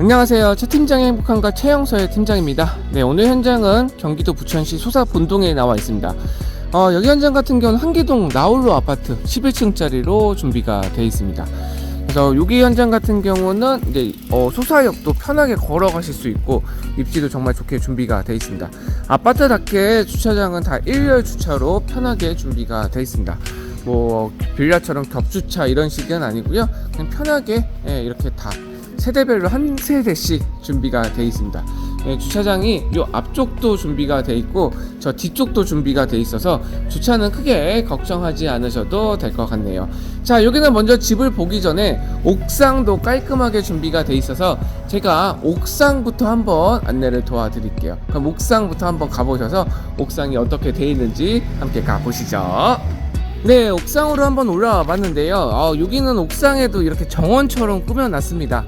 안녕하세요. 최 팀장의 행복한가 최영서의 팀장입니다. 네, 오늘 현장은 경기도 부천시 소사 본동에 나와 있습니다. 어, 여기 현장 같은 경우는 한기동 나홀로 아파트 11층짜리로 준비가 되어 있습니다. 그래서 여기 현장 같은 경우는 이제 어, 소사역도 편하게 걸어가실 수 있고 입지도 정말 좋게 준비가 되어 있습니다. 아파트답게 주차장은 다 일렬 주차로 편하게 준비가 되어 있습니다. 뭐 빌라처럼 겹주차 이런 식은 아니고요. 그냥 편하게 예, 이렇게 다 세대별로 한 세대씩 준비가 되어 있습니다. 예, 주차장이 요 앞쪽도 준비가 돼 있고 저 뒤쪽도 준비가 돼 있어서 주차는 크게 걱정하지 않으셔도 될 것 같네요. 자, 여기는 먼저 집을 보기 전에 옥상도 깔끔하게 준비가 돼 있어서 제가 옥상부터 한번 안내를 도와드릴게요. 그럼 옥상부터 한번 가보셔서 옥상이 어떻게 돼 있는지 함께 가보시죠. 네, 옥상으로 한번 올라와 봤는데요. 아, 여기는 옥상에도 이렇게 정원처럼 꾸며놨습니다.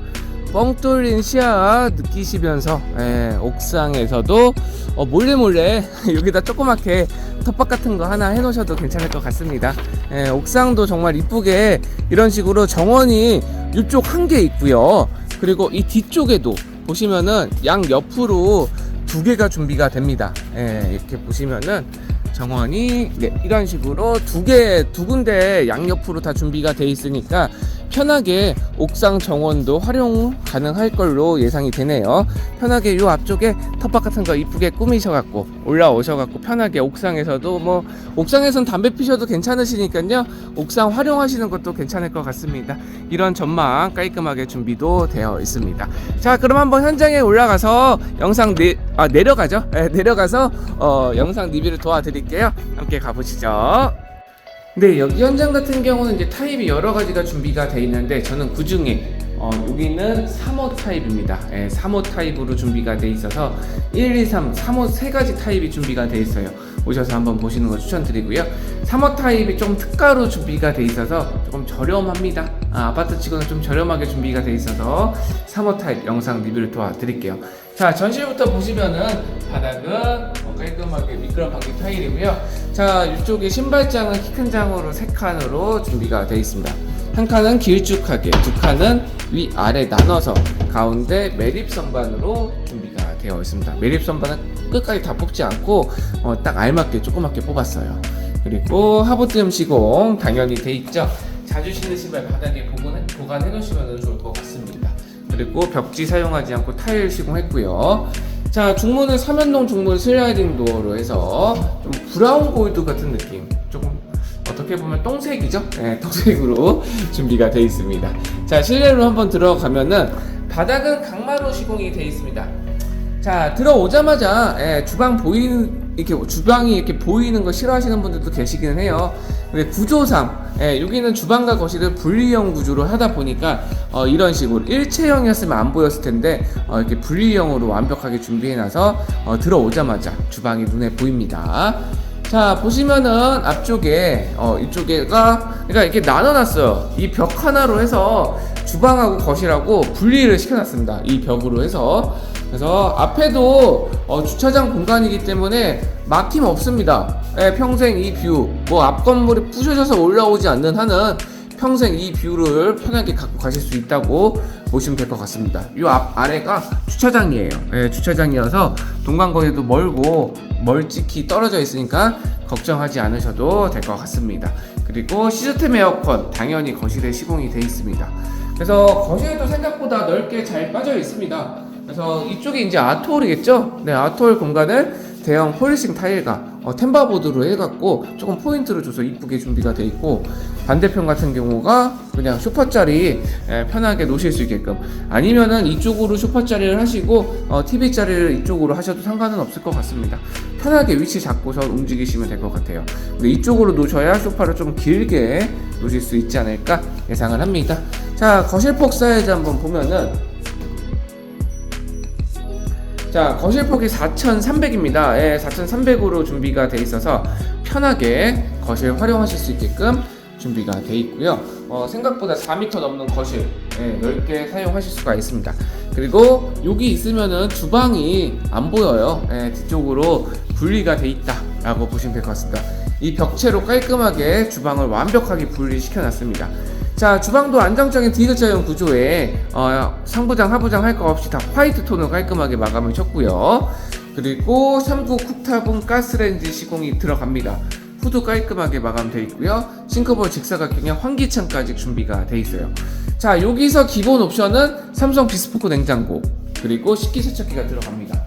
뻥 뚫린 시야 느끼시면서 예, 옥상에서도 어, 몰래 몰래 여기다 조그맣게 텃밭 같은 거 하나 해놓으셔도 괜찮을 것 같습니다. 예, 옥상도 정말 이쁘게 이런 식으로 정원이 이쪽 한 개 있고요. 그리고 이 뒤쪽에도 보시면은 양 옆으로 두 개가 준비가 됩니다. 예, 이렇게 보시면은 정원이 네, 이런 식으로 두 개, 두 군데 양옆으로 다 준비가 돼 있으니까 편하게 옥상 정원도 활용 가능할 걸로 예상이 되네요. 편하게 요 앞쪽에 텃밭 같은 거 이쁘게 꾸미셔갖고 올라오셔갖고 편하게 옥상에서도 뭐 옥상에선 담배 피셔도 괜찮으시니까요. 옥상 활용하시는 것도 괜찮을 것 같습니다. 이런 전망 깔끔하게 준비도 되어 있습니다. 자, 그럼 한번 현장에 올라가서 영상 내, 아, 내려가죠. 네, 내려가서 어, 영상 리뷰를 도와드릴게요. 함께 가보시죠. 네, 여기 현장 같은 경우는 이제 타입이 여러 가지가 준비가 돼 있는데 저는 그 중에 어, 여기는 3호 타입입니다. 예, 3호 타입으로 준비가 돼 있어서 1, 2, 3, 3호 세 가지 타입이 준비가 돼 있어요. 오셔서 한번 보시는 거 추천드리고요. 3호 타입이 좀 특가로 준비가 돼 있어서 조금 저렴합니다. 아, 파트 치고는 좀 저렴하게 준비가 돼 있어서 3호 타입 영상 리뷰를 도와드릴게요. 자, 전실부터 보시면은 바닥은 어, 깔끔하게 미끄럼 방지 타일이고요. 자, 이쪽에 신발장은 키 큰 장으로 세 칸으로 준비가 되어 있습니다. 한 칸은 길쭉하게, 두 칸은 위 아래 나눠서 가운데 매립 선반으로 준비가 되어 있습니다. 매립 선반은 끝까지 다 뽑지 않고 어, 딱 알맞게 조그맣게 뽑았어요. 그리고 하부뜨음 시공 당연히 돼 있죠. 자주 신는 신발 바닥에 보관, 보관해 놓으시면 좋을 것 같습니다. 그리고 벽지 사용하지 않고 타일 시공했고요. 자 중문은 삼연동 중문 슬라이딩 도어로 해서 좀 브라운 골드 같은 느낌 조금 어떻게 보면 똥색이죠? 네, 똥색으로 준비가 되어 있습니다. 자 실내로 한번 들어가면은 바닥은 강마루 시공이 되어 있습니다. 자 들어오자마자 예, 주방 보이는 이렇게 주방이 이렇게 보이는 거 싫어하시는 분들도 계시기는 해요. 근데 구조상 예, 여기는 주방과 거실을 분리형 구조로 하다 보니까 어, 이런 식으로 일체형이었으면 안 보였을 텐데 어, 이렇게 분리형으로 완벽하게 준비해놔서 어, 들어오자마자 주방이 눈에 보입니다. 자 보시면은 앞쪽에 어, 이쪽에가 그러니까 이렇게 나눠놨어요. 이 벽 하나로 해서 주방하고 거실하고 분리를 시켜놨습니다. 이 벽으로 해서 그래서 앞에도 어, 주차장 공간이기 때문에 막힘 없습니다. 예, 평생 이 뷰, 뭐 앞 건물이 부셔져서 올라오지 않는 한은 평생 이 뷰를 편하게 갖고 가실 수 있다고 보시면 될 것 같습니다. 이 앞 아래가 주차장이에요. 예, 주차장이어서 동간거리도 멀고 멀찍이 떨어져 있으니까 걱정하지 않으셔도 될 것 같습니다. 그리고 시스템 에어컨 당연히 거실에 시공이 되어 있습니다. 그래서 거실도 생각보다 넓게 잘 빠져 있습니다. 그래서 이쪽이 이제 아트홀이겠죠? 네, 아트홀 공간을 대형 폴리싱 타일과 어, 템바보드로 해갖고 조금 포인트를 줘서 이쁘게 준비가 돼 있고 반대편 같은 경우가 그냥 소파 자리 예, 편하게 놓으실 수 있게끔 아니면은 이쪽으로 소파 자리를 하시고 어, TV 자리를 이쪽으로 하셔도 상관은 없을 것 같습니다. 편하게 위치 잡고서 움직이시면 될 것 같아요. 근데 이쪽으로 놓으셔야 소파를 좀 길게 놓으실 수 있지 않을까 예상을 합니다. 자 거실 폭 사이즈 한번 보면은 자 거실 폭이 4,300입니다. 예, 4,300으로 준비가 돼 있어서 편하게 거실 활용하실 수 있게끔 준비가 돼 있고요. 어, 생각보다 4m 넘는 거실 예, 넓게 사용하실 수가 있습니다. 그리고 여기 있으면은 주방이 안 보여요. 예, 뒤쪽으로 분리가 돼 있다라고 보시면 될 것 같습니다. 이 벽체로 깔끔하게 주방을 완벽하게 분리시켜 놨습니다. 자 주방도 안정적인 디귿자형 구조에 어, 상부장 하부장 할 거 없이 다 화이트 톤으로 깔끔하게 마감을 쳤고요. 그리고 3구 쿡탑은 가스레인지 시공이 들어갑니다. 후드 깔끔하게 마감되어 있고요. 싱크볼 직사각형의 환기창까지 준비가 되어 있어요. 자 여기서 기본 옵션은 삼성 비스포크 냉장고 그리고 식기세척기가 들어갑니다.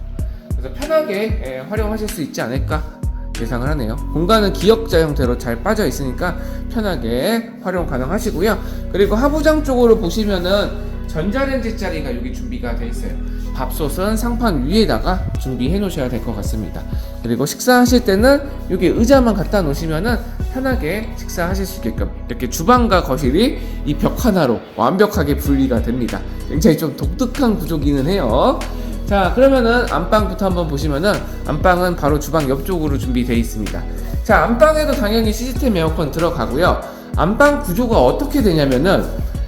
그래서 편하게 예, 활용하실 수 있지 않을까 예상을 하네요. 공간은 기역자 형태로 잘 빠져 있으니까 편하게 활용 가능하시고요. 그리고 하부장 쪽으로 보시면은 전자레인지 자리가 여기 준비가 돼 있어요. 밥솥은 상판 위에다가 준비해 놓으셔야 될 것 같습니다. 그리고 식사하실 때는 여기 의자만 갖다 놓으시면은 편하게 식사하실 수 있게끔 이렇게 주방과 거실이 이 벽 하나로 완벽하게 분리가 됩니다. 굉장히 좀 독특한 구조기는 해요. 자 그러면은 안방부터 한번 보시면은 안방은 바로 주방 옆쪽으로 준비되어 있습니다. 자 안방에도 당연히 시스템 에어컨 들어가고요. 안방 구조가 어떻게 되냐면은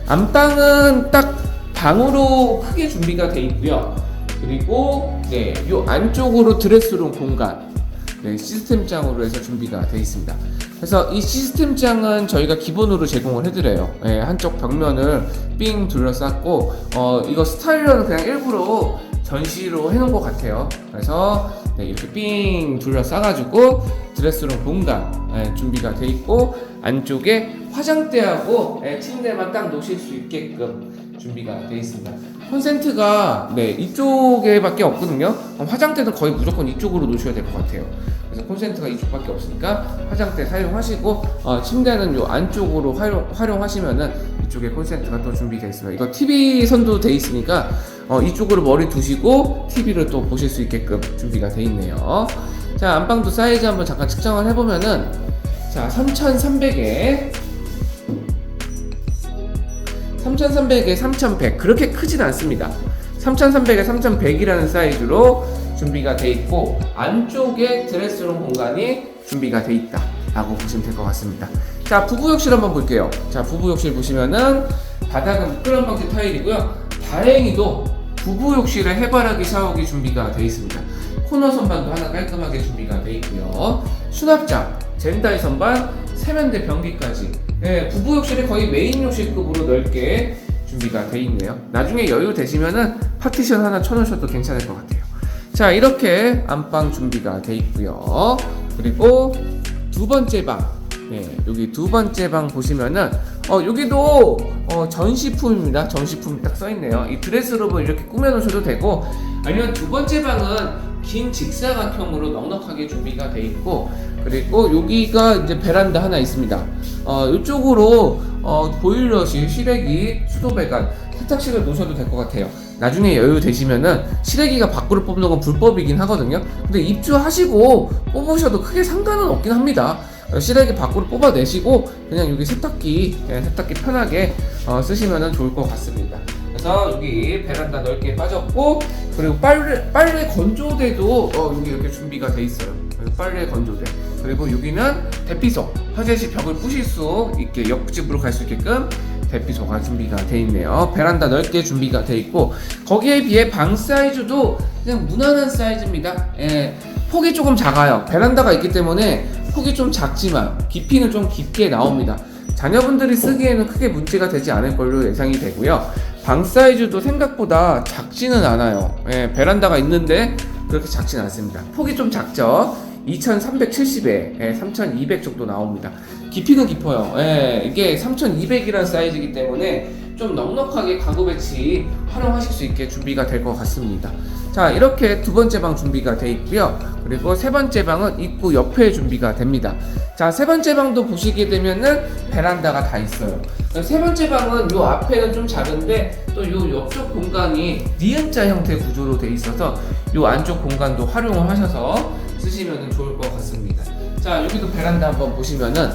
안방은 딱 방으로 크게 준비가 되어 있고요. 그리고 네요 안쪽으로 드레스룸 공간 네, 시스템장으로 해서 준비가 되어 있습니다. 그래서 이 시스템장은 저희가 기본으로 제공을 해드려요. 예, 한쪽 벽면을 삥 둘러쌌고 어, 이거 스타일러는 그냥 일부러 전시로 해놓은 것 같아요. 그래서 네, 이렇게 삥 둘러싸가지고 드레스룸 공간 네, 준비가 돼 있고 안쪽에 화장대하고 네, 침대만 딱 놓으실 수 있게끔 준비가 돼 있습니다. 콘센트가 네 이쪽에밖에 없거든요. 화장대는 거의 무조건 이쪽으로 놓으셔야 될 것 같아요. 그래서 콘센트가 이쪽밖에 없으니까 화장대 사용하시고 어, 침대는 요 안쪽으로 활용, 활용하시면은 이쪽에 콘센트가 또 준비되어 있습니다. 이거 TV 선도 돼 있으니까 어, 이쪽으로 머리 두시고 TV를 또 보실 수 있게끔 준비가 돼 있네요. 자 안방도 사이즈 한번 잠깐 측정을 해보면은 자 3,300에 3,300에 3,100 그렇게 크진 않습니다. 3,300에 3,100이라는 사이즈로 준비가 돼 있고 안쪽에 드레스룸 공간이 준비가 돼 있다 라고 보시면 될 것 같습니다 자 부부욕실 한번 볼게요. 자 부부욕실 보시면은 바닥은 미끄럼 방지 타일이고요. 다행히도 부부욕실에 해바라기 샤워기 준비가 돼 있습니다. 코너 선반도 하나 깔끔하게 준비가 돼 있고요. 수납장 젠다이 선반 세면대 변기까지. 예, 부부욕실이 거의 메인 욕실급으로 넓게 준비가 돼 있네요. 나중에 여유 되시면은 파티션 하나 쳐놓으셔도 괜찮을 것 같아요. 자 이렇게 안방 준비가 돼 있고요. 그리고 두 번째 방 네, 여기 두 번째 방 보시면은 어 여기도 어, 전시품입니다 전시품 딱 써있네요 이 드레스룸을 이렇게 꾸며 놓으셔도 되고 아니면 두 번째 방은 긴 직사각형으로 넉넉하게 준비가 돼 있고 그리고 여기가 이제 베란다 하나 있습니다 어 이쪽으로 어, 보일러실 실외기 수도배관 세탁실을 놓으셔도 될 것 같아요 나중에 여유 되시면은 실외기가 밖으로 뽑는 건 불법이긴 하거든요. 근데 입주하시고 뽑으셔도 크게 상관은 없긴 합니다. 어, 실외기 밖으로 뽑아내시고 그냥 여기 세탁기 예, 세탁기 편하게 어, 쓰시면 좋을 것 같습니다. 그래서 여기 베란다 넓게 빠졌고 그리고 빨래 빨래 건조대도 어, 여기 이렇게 준비가 돼 있어요. 빨래 건조대 그리고 여기는 대피소 화장실 벽을 부실 수 있게 옆집으로 갈 수 있게끔 대피소가 준비가 돼 있네요. 베란다 넓게 준비가 돼 있고 거기에 비해 방 사이즈도 그냥 무난한 사이즈입니다. 예, 폭이 조금 작아요. 베란다가 있기 때문에 폭이 좀 작지만 깊이는 좀 깊게 나옵니다. 자녀분들이 쓰기에는 크게 문제가 되지 않을 걸로 예상이 되고요. 방 사이즈도 생각보다 작지는 않아요. 예, 베란다가 있는데 그렇게 작지는 않습니다. 폭이 좀 작죠. 2370에 3200 정도 나옵니다. 깊이는 깊어요. 예, 이게 3200이라는 사이즈이기 때문에 좀 넉넉하게 가구 배치 활용하실 수 있게 준비가 될 것 같습니다. 자, 이렇게 두 번째 방 준비가 돼 있고요. 그리고 세 번째 방은 입구 옆에 준비가 됩니다. 자, 세 번째 방도 보시게 되면은 베란다가 다 있어요. 세 번째 방은 요 앞에는 좀 작은데 또 요 옆쪽 공간이 니은자 형태 구조로 돼 있어서 요 안쪽 공간도 활용을 하셔서 쓰시면 좋을 것 같습니다. 자, 여기도 베란다 한번 보시면은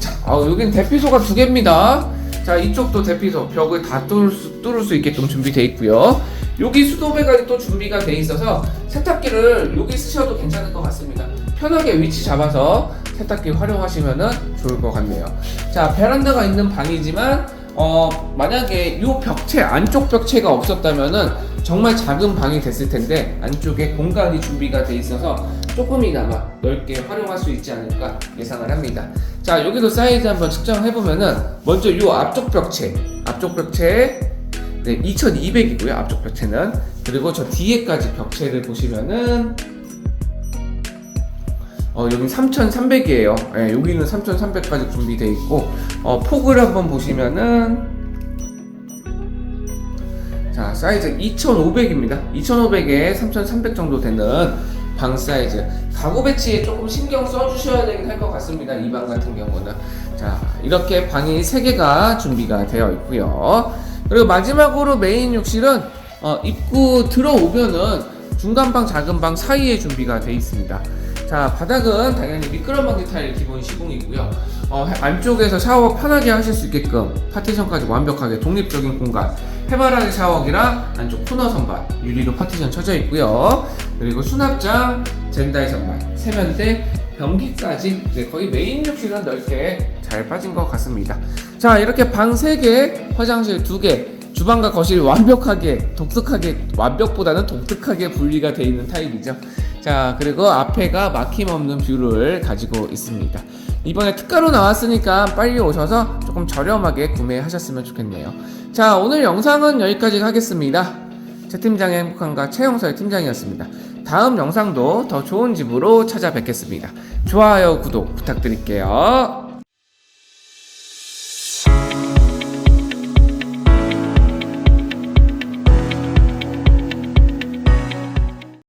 자, 아, 여기는 대피소가 두 개입니다. 자, 이쪽도 대피소 벽을 다 뚫을 수, 뚫을 수 있게끔 준비되어 있고요. 여기 수도배관이 또 준비가 돼 있어서 세탁기를 여기 쓰셔도 괜찮을 것 같습니다. 편하게 위치 잡아서 세탁기 활용하시면 좋을 것 같네요. 자, 베란다가 있는 방이지만 어, 만약에 이 벽체 안쪽 벽체가 없었다면은 정말 작은 방이 됐을 텐데 안쪽에 공간이 준비가 돼 있어서 조금이나마 넓게 활용할 수 있지 않을까 예상을 합니다. 자 여기도 사이즈 한번 측정해 보면은 먼저 요 앞쪽 벽체 앞쪽 벽체 네 2200이고요 앞쪽 벽체는 그리고 저 뒤에까지 벽체를 보시면은 어, 여기 3,300이에요. 예, 여기는 3,300까지 준비되어 있고, 어, 폭을 한번 보시면은, 자, 사이즈 2,500입니다. 2,500에 3,300 정도 되는 방 사이즈. 가구 배치에 조금 신경 써주셔야 되긴 할 것 같습니다. 이 방 같은 경우는. 자, 이렇게 방이 3개가 준비가 되어 있고요. 그리고 마지막으로 메인 욕실은, 어, 입구 들어오면은 중간 방, 작은 방 사이에 준비가 되어 있습니다. 자 바닥은 당연히 미끄럼 방지 타일 기본 시공이고요 어, 안쪽에서 샤워 편하게 하실 수 있게끔 파티션까지 완벽하게 독립적인 공간 해바라기 샤워기랑 안쪽 코너 선반 유리로 파티션 쳐져 있고요 그리고 수납장 젠다이 선반 세면대 변기까지 이제 거의 메인 욕실은 넓게 잘 빠진 것 같습니다 자 이렇게 방 3개 화장실 2개 주방과 거실이 완벽하게 독특하게 완벽보다는 독특하게 분리가 되어 있는 타입이죠. 자 그리고 앞에가 막힘 없는 뷰를 가지고 있습니다. 이번에 특가로 나왔으니까 빨리 오셔서 조금 저렴하게 구매하셨으면 좋겠네요. 자 오늘 영상은 여기까지 하겠습니다. 최 팀장의 행복한가 최영서의 팀장이었습니다. 다음 영상도 더 좋은 집으로 찾아뵙겠습니다. 좋아요 구독 부탁드릴게요.